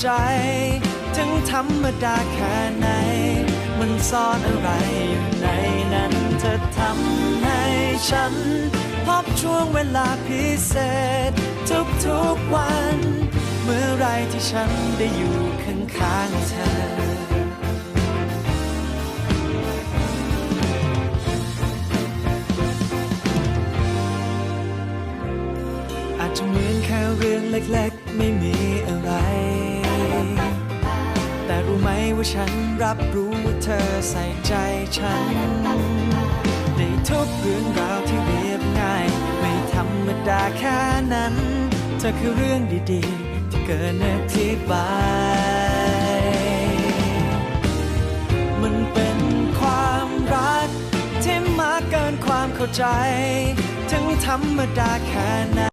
ใจ ถึงธรรมดาแค่ไหน มันซ่อนอะไรอยู่ในนั้นเธอทำให้ฉัน พบช่วงเวลาพิเศษ ทุกๆวัน เมื่อไรที่ฉันได้อยู่ข้างๆเธออาจจะเหมือนแค่เรื่องเล็กๆ ไม่มีอะไร แต่รู้ไหมว่าฉันรับรู้ว่าเธอใส่ใจฉัน ในทุกเรื่องราวที่เรียบง่าย ไม่ธรรมดาแค่นั้น เธอคือเรื่องดีๆ ที่เกินอธิบาย มันเป็นความรักที่มากเกินความเข้าใจ ถึงธรรมดาแค่ไหน